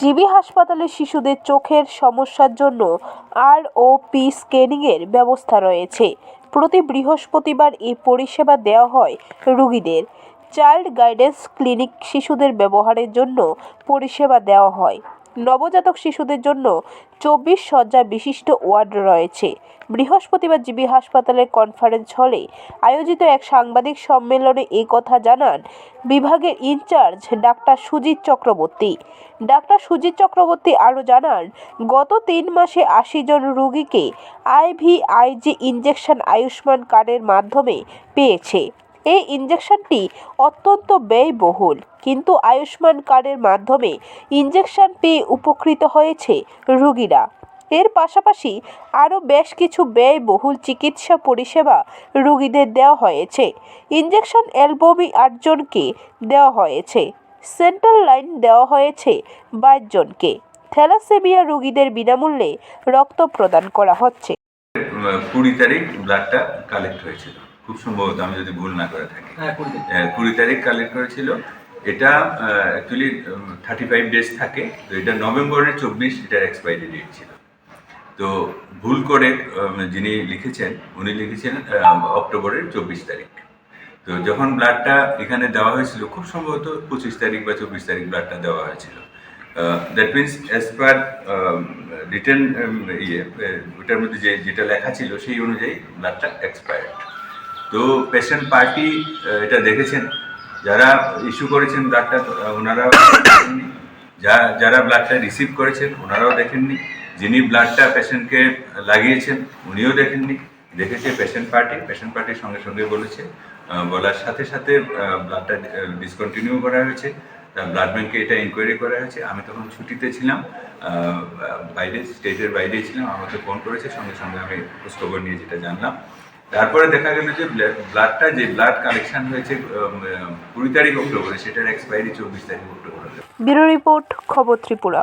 GB হাসপাতালে শিশুদের চোখের সমস্যার জন্য আর ও পি স্ক্যানিংয়ের ব্যবস্থা রয়েছে। প্রতি বৃহস্পতিবার এই পরিষেবা দেওয়া হয় রুগীদের। চাইল্ড গাইডেন্স ক্লিনিক শিশুদের ব্যবহারের জন্য পরিষেবা দেওয়া হয়। নবজাতক শিশুদের জন্য চব্বিশ শয্যা বিশিষ্ট ওয়ার্ড রয়েছে। বৃহস্পতিবার জিবি হাসপাতালের কনফারেন্স হলে আয়োজিত এক সাংবাদিক সম্মেলনে এই কথা জানান বিভাগের incharge doctor Sujit Chakraborty. Doctor Sujit Chakraborty আরও জানান, গত তিন মাসে আশি জন রোগীকে আইভিআইজি ইঞ্জেকশন আয়ুষ্মান কার্ডের মাধ্যমে পেয়েছে। এই ইঞ্জেকশনটি অত্যন্ত ব্যয়বহুল। কিন্তু আয়ুষ্মান কার্ডের মাধ্যমে ইঞ্জেকশন পেয়ে উপকৃত হয়েছে রোগীরা। এর পাশাপাশি আরও বেশ কিছু ব্যয়বহুল চিকিৎসা পরিষেবা রোগীদের দেওয়া হয়েছে। ইঞ্জেকশন অ্যালবমি আটজনকে দেওয়া হয়েছে। সেন্ট্রাল লাইন দেওয়া হয়েছে বাইশজনকে। থ্যালাসেমিয়া রোগীদের বিনামূল্যে রক্ত প্রদান করা হচ্ছে। কুড়ি তারিখ ব্লাডটা কালেক্ট হয়েছিল। খুব সম্ভবত আমি যদি ভুল না করে থাকি। হ্যাঁ কুড়ি তারিখ। কুড়ি তারিখ কালেক্ট করেছিল। এটা অ্যাকচুয়ালি থার্টি ফাইভ ডেজ থাকে। তো এটা নভেম্বরের চব্বিশ এটার এক্সপায়ারি ডেট ছিল। তো ভুল করে যিনি লিখেছেন উনি লিখেছেন অক্টোবরের চব্বিশ তারিখ। তো যখন ব্লাডটা এখানে দেওয়া হয়েছিল খুব সম্ভবত পঁচিশ তারিখ বা চব্বিশ তারিখ ব্লাডটা দেওয়া হয়েছিল। That means as per return ইয়ে ওটার মধ্যে যে যেটা লেখা ছিল সেই অনুযায়ী ব্লাডটা এক্সপায়ার্ড তো পেশেন্ট পার্টি এটা দেখেছেন? যারা ইস্যু করেছেন ব্লাডটা ওনারা দেখেননি। যা, যারা ব্লাডটা রিসিভ করেছেন, ওনারাও দেখেননি। যিনি ব্লাডটা পেশেন্টকে লাগিয়েছেন, উনিও দেখেননি। দেখেছে পেশেন্ট পার্টি পেশেন্ট পার্টির সঙ্গে সঙ্গে বলেছে। বলার সাথে সাথে ব্লাডটা ডিসকন্টিনিউ করা হয়েছে। ব্লাড ব্যাংকে এটা ইনকোয়ারি করা হয়েছে। আমি তখন ছুটিতে ছিলাম বাইরে স্টেটের বাইরে ছিলাম। আমাকে ফোন করেছে। সঙ্গে সঙ্গে আমি খোঁজখবর নিয়ে যেটা জানলাম। তারপরে দেখা গেল যে ব্লাডটা যে ব্লাড কালেকশন হয়েছে কুড়ি তারিখ অক্টোবরে, সেটার এক্সপায়ারি চব্বিশ তারিখ অক্টোবরে ব্যুরো রিপোর্ট খবর ত্রিপুরা।